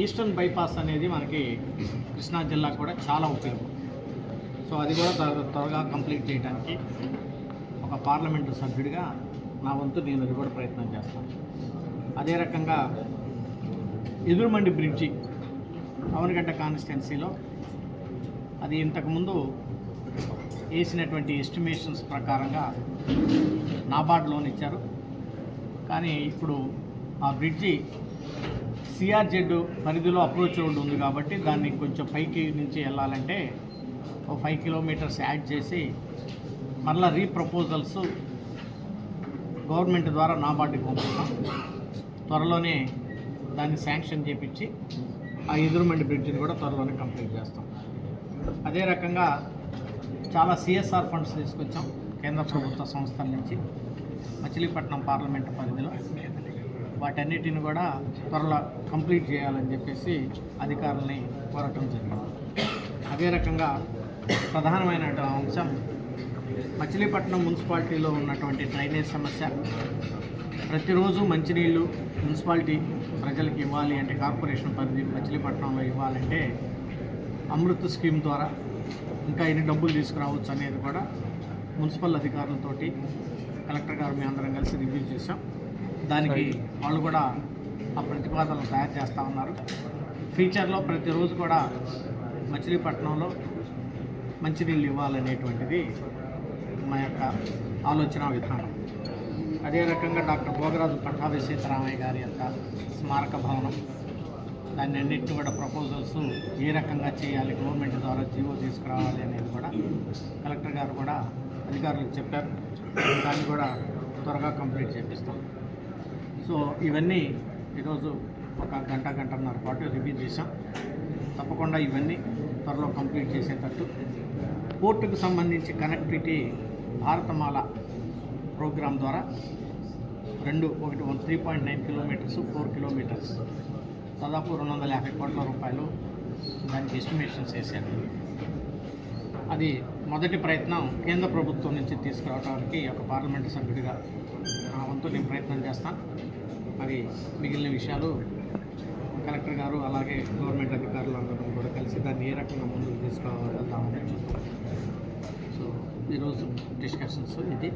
Eastern bypass అనేది మనకి కృష్ణా జిల్లా కూడా చాలా ఉపయోగం. సో అది కూడా త్వరగా కంప్లీట్ చేయడానికి ఒక పార్లమెంటు సభ్యుడిగా నా వంతు నేను అది కూడా ప్రయత్నం చేస్తాను. అదే రకంగా ఎదురుమండి బ్రిడ్జి అవనగడ్డ కాన్స్టిట్యున్సీలో అది ఇంతకుముందు వేసినటువంటి ఎస్టిమేషన్స్ ప్రకారంగా నాబార్డ్ లోన్ ఇచ్చారు కానీ ఇప్పుడు ఆ బ్రిడ్జి సిఆర్జెడ్ పరిధిలో అప్రోచ్ రోడ్ ఉంది కాబట్టి దాన్ని కొంచెం పైకి నుంచి వెళ్ళాలంటే ఒక ఫైవ్ కిలోమీటర్స్ యాడ్ చేసి మళ్ళీ రీప్రపోజల్స్ గవర్నమెంట్ ద్వారా నాబార్డుకి పంపిస్తాం. త్వరలోనే దాన్ని శాంక్షన్ చేపించి ఆ ఎదురుమండి బ్రిడ్జ్ని కూడా త్వరలోనే కంప్లీట్ చేస్తాం. అదే రకంగా చాలా సిఎస్ఆర్ ఫండ్స్ తీసుకొచ్చాం కేంద్ర ప్రభుత్వ సంస్థల నుంచి. మచిలీపట్నం పార్లమెంట్ పరిధిలో. వాటన్నిటిని కూడా త్వరలో కంప్లీట్ చేయాలని చెప్పేసి అధికారులని కోరటం జరిగింది. అదే రకంగా ప్రధానమైన అంశం మచిలీపట్నం మున్సిపాలిటీలో ఉన్నటువంటి డ్రైనేజ్ సమస్య. ప్రతిరోజు మంచినీళ్ళు మున్సిపాలిటీ ప్రజలకు ఇవ్వాలి అంటే కార్పొరేషన్ పరిధి మచిలీపట్నంలో ఇవ్వాలంటే అమృత్ స్కీమ్ ద్వారా ఇంకా ఎన్ని డబ్బులు తీసుకురావచ్చు అనేది కూడా మున్సిపల్ అధికారులతోటి కలెక్టర్ గారు మేము అందరం కలిసి రివ్యూ చేశాం. దానికి వాళ్ళు కూడా ఆ ప్రతిపాదనలు తయారు చేస్తూ ఉన్నారు. ఫ్యూచర్లో ప్రతిరోజు కూడా మచిలీపట్నంలో మంచినీళ్ళు ఇవ్వాలనేటువంటిది మా యొక్క ఆలోచన విధానం. అదే రకంగా డాక్టర్ భోగరాజు పట్టాభి సీతారామయ్య గారి యొక్క స్మారక భవనం దాన్ని అన్నింటినీ కూడా ప్రపోజల్స్ ఏ రకంగా చేయాలి గవర్నమెంట్ ద్వారా జీవో తీసుకురావాలి అనేది కూడా కలెక్టర్ గారు కూడా అధికారులకు చెప్పారు. దాన్ని కూడా త్వరగా కంప్లీట్ చేపిస్తాం. సో ఇవన్నీ ఈరోజు ఒక గంట గంటన్నర పాటు రివ్యూ చేశాం. తప్పకుండా ఇవన్నీ త్వరలో కంప్లీట్ చేసేటట్టు. పోర్టుకు సంబంధించి కనెక్టివిటీ భారతమాల ప్రోగ్రాం ద్వారా రెండు ఒకటి one three point nine kilometres four kilometres. దాదాపు రెండు వందల యాభై కోట్ల రూపాయలు దానికి ఎస్టిమేషన్స్ వేశారు అది మొదటి ప్రయత్నం కేంద్ర ప్రభుత్వం నుంచి తీసుకురావడానికి ఒక పార్లమెంటు సభ్యుడిగా నా వంతు నేను ప్రయత్నం చేస్తాను. మరి మిగిలిన విషయాలు కలెక్టర్ గారు అలాగే గవర్నమెంట్ అధికారులు అందరం కూడా కలిసి దాన్ని ఏ రకంగా ముందుకు తీసుకురావగలుగుతామని చూద్దాం సో ఈరోజు డిస్కషన్స్ ఇది.